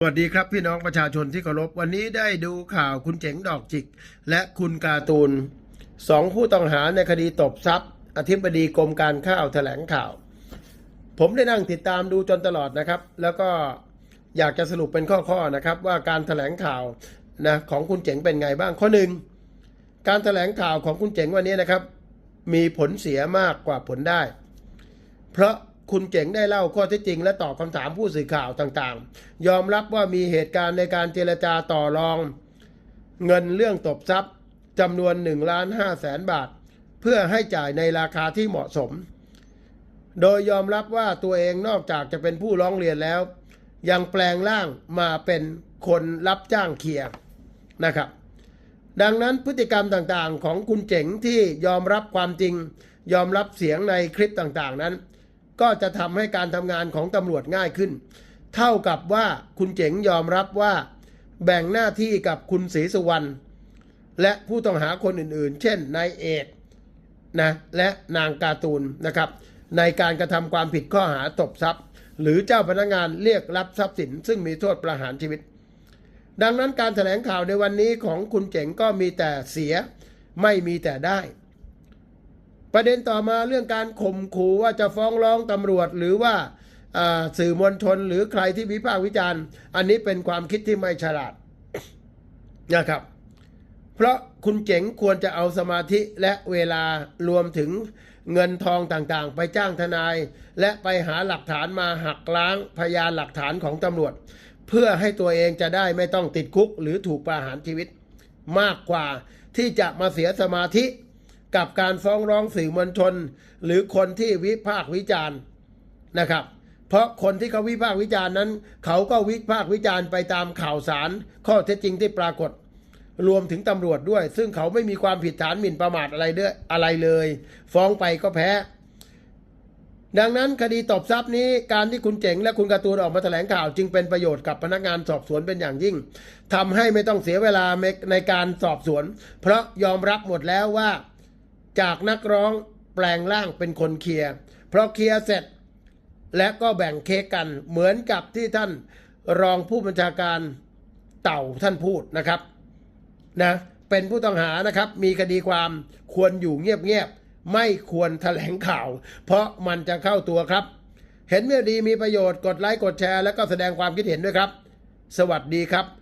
สวัสดีครับพี่น้องประชาชนที่เคารพวันนี้ได้ดูข่าวคุณเจ๋งดอกจิก และคุณการ์ตูนสองผู้ต้องหาในคดีตบทรัพย์ อธิบดีกรมการข้าวแถลงข่าว ผมได้นั่งติดตามดูจนตลอดนะครับ แล้วก็อยากจะสรุปเป็นข้อๆนะครับ ว่าการแถลงข่าวนะของคุณเจ๋งเป็นไงบ้างข้อหนึ่งการแถลงข่าวของคุณเจ๋งวันนี้นะครับ มีผลเสียมากกว่าผลได้ เพราะ คุณเจ๋งได้เล่าข้อเท็จจริง และตอบคำถามผู้สื่อข่าวต่างๆ ยอมรับว่ามีเหตุการณ์ในการเจรจาต่อรอง เงินเรื่องตบทรัพย์จำนวน1ล้าน5แสนบาท เพื่อให้จ่ายในราคาที่เหมาะสม โดยยอมรับว่าตัวเองนอกจากจะเป็นผู้ร้องเรียนแล้ว ยังแปลงร่างมาเป็นคนรับจ้างเคลียร์นะครับ ดังนั้นพฤติกรรมต่างๆ ของคุณเจ๋งที่ยอมรับความจริง ยอมรับเสียงในคลิปต่างๆนั้น ก็จะทำให้การทำงานของตำรวจง่ายขึ้น เท่ากับว่าคุณเจ๋งยอมรับว่า แบ่งหน้าที่กับคุณศรีสุวรรณและผู้ต้องหาคนอื่นๆ เช่นนายเอกนะและนางการ์ตูนนะครับ ในการกระทำความผิดข้อหาตบทรัพย์ หรือเจ้าพนักงานเรียกรับทรัพย์สิน ซึ่งมีโทษประหารชีวิต ดังนั้นการแถลงข่าวในวันนี้ของคุณเจ๋งก็มีแต่เสียไม่มีแต่ได้ ประเด็นต่อมาเรื่องการข่มขู่ว่าจะฟ้องร้องตำรวจหรือว่าอ่าสื่อมวลชนหรือใครที่วิพากษ์วิจารณ์ อันนี้เป็นความคิดที่ไม่ฉลาดนะครับ เพราะคุณเจ๋งควรจะเอาสมาธิและเวลารวมถึงเงินทองต่างๆ ไปจ้างทนาย และไปหาหลักฐานมาหักล้างพยานหลักฐานของตำรวจ เพื่อให้ตัวเองจะได้ไม่ต้องติดคุกหรือถูกประหารชีวิต มากกว่าที่จะมาเสียสมาธิ กับการฟ้องร้องสื่อมวลชน หรือคนที่วิพากษ์วิจารณ์นะครับ เพราะคนที่เขาวิพากษ์วิจารณ์นั้น เขาก็วิพากษ์วิจารณ์ไปตามข่าวสาร ข้อเท็จจริงที่ปรากฏ รวมถึงตำรวจด้วย ซึ่งเขาไม่มีความผิดฐานหมิ่นประมาทอะไรด้วยอะไรเลย ฟ้องไปก็แพ้ ดังนั้นคดีตบทรัพย์นี้การที่คุณเจ๋งและคุณการ์ตูนออกมาแถลงข่าว จึงเป็นประโยชน์กับพนักงานสอบสวนเป็นอย่างยิ่งทำให้ไม่ต้องเสียเวลาในการสอบสวน เพราะยอมรับหมดแล้วว่า จากนักร้องแปลงร่างเป็นคนเคลียร์เพราะเคลียร์เสร็จ และก็แบ่งเค้กกันเหมือนกับที่ท่านรองผู้บัญชาการเต่าท่านพูดนะครับนะเป็นผู้ต้องหานะครับมีคดีความควรอยู่เงียบๆไม่ควรแถลงข่าว เพราะมันจะเข้าตัวครับ เห็นเมื่อดีมีประโยชน์กดไลค์กดแชร์ แล้วก็แสดงความคิดเห็นด้วยครับ สวัสดีครับ